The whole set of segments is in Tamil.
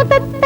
当た。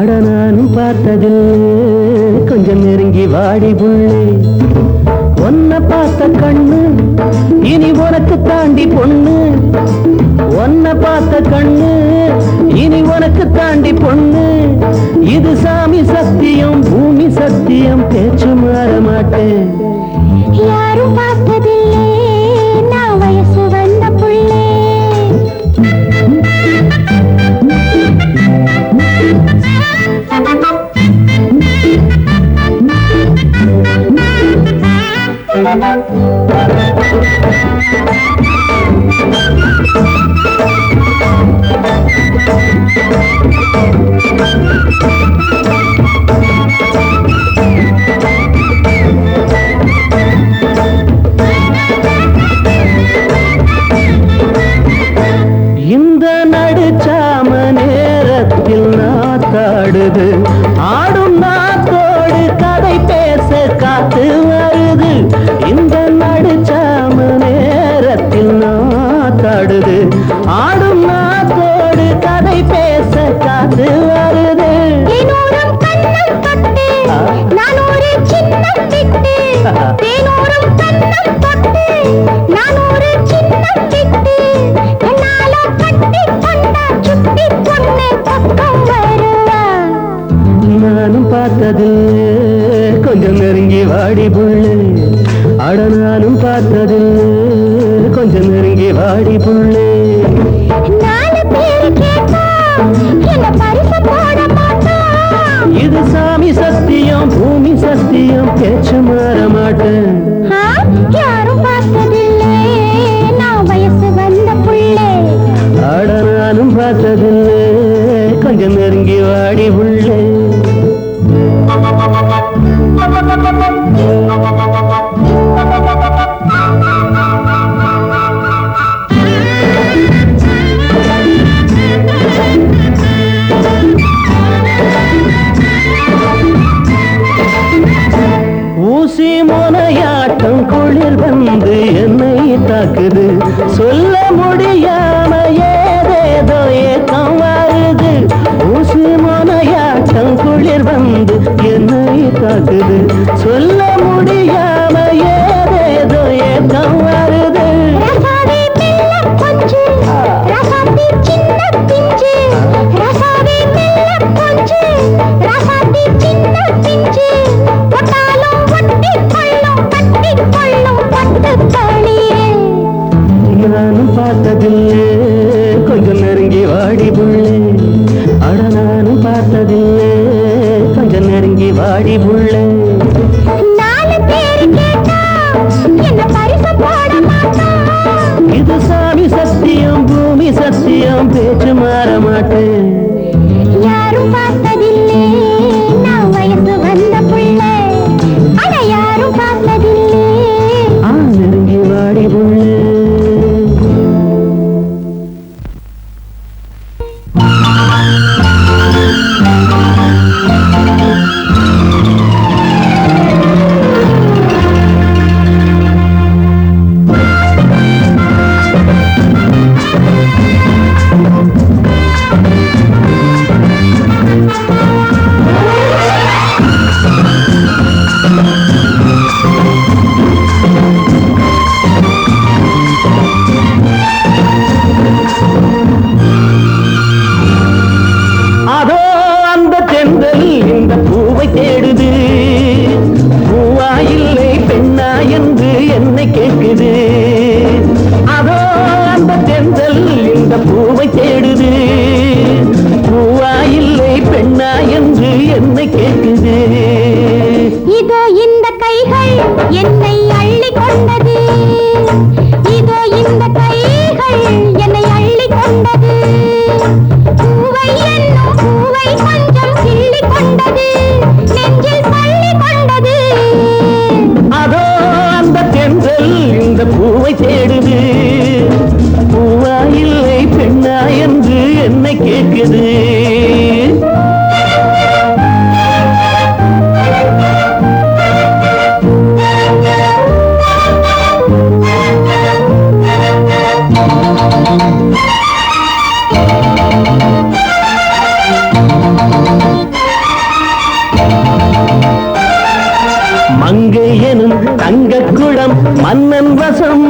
ஆட நானும் பார்த்ததில்லை கொஞ்சம் நெருங்கி வாடி புள்ளே. ஒன்ன பார்த்த கண்ணு இனி உனக்கு தாண்டி பொண்ணு. ஒன்ன பார்த்த கண்ணு இனி உனக்கு தாண்டி பொண்ணு. இது சாமி சத்தியம் பூமி சத்தியம் பேச்சு மாற மாட்டேன். யாரும் பார்த்ததில்லை கொஞ்சம் நெருங்கி வாடி புள்ளு. அட நானும் பார்த்ததில்லை கொஞ்சம் நெருங்கி வாடி புள்ளு. இது சாமி சத்தியம் பூமி சத்தியம் பேச்சு மாற மாட்டேன். யாரும் பார்த்ததில்லை. நான் வயசு அட நானும் பார்த்ததில்லை. கொஞ்சம் நெருங்கி வாடி புள்ளே. கண்குளிர் வந்து என்னை தாக்குது. சொல்ல முடியாம ஏதேதோ ஏக்கம் வருது. ஊசி மோனையா கண்குளிர் வந்து என்னை தாக்குது. சொல்ல முடியாம ஏதேதோ ஏக்கம் வருது. ரசாதி சின்ன não ter de mara மன்னன் வசம்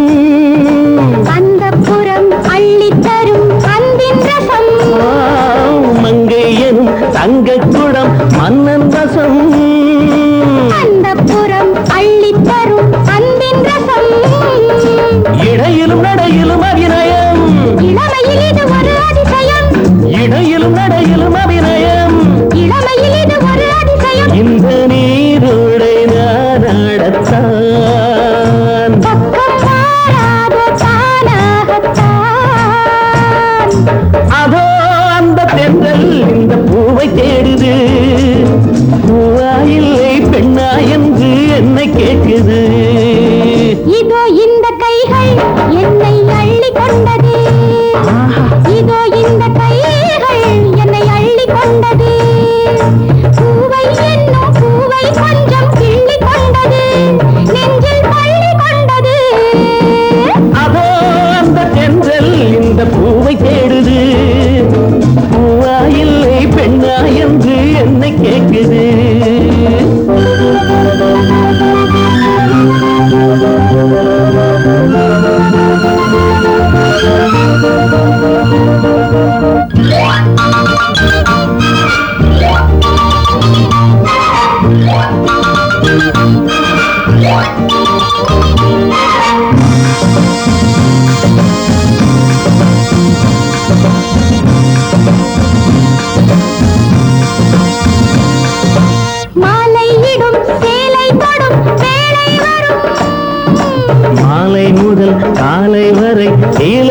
காலை வரை கீழே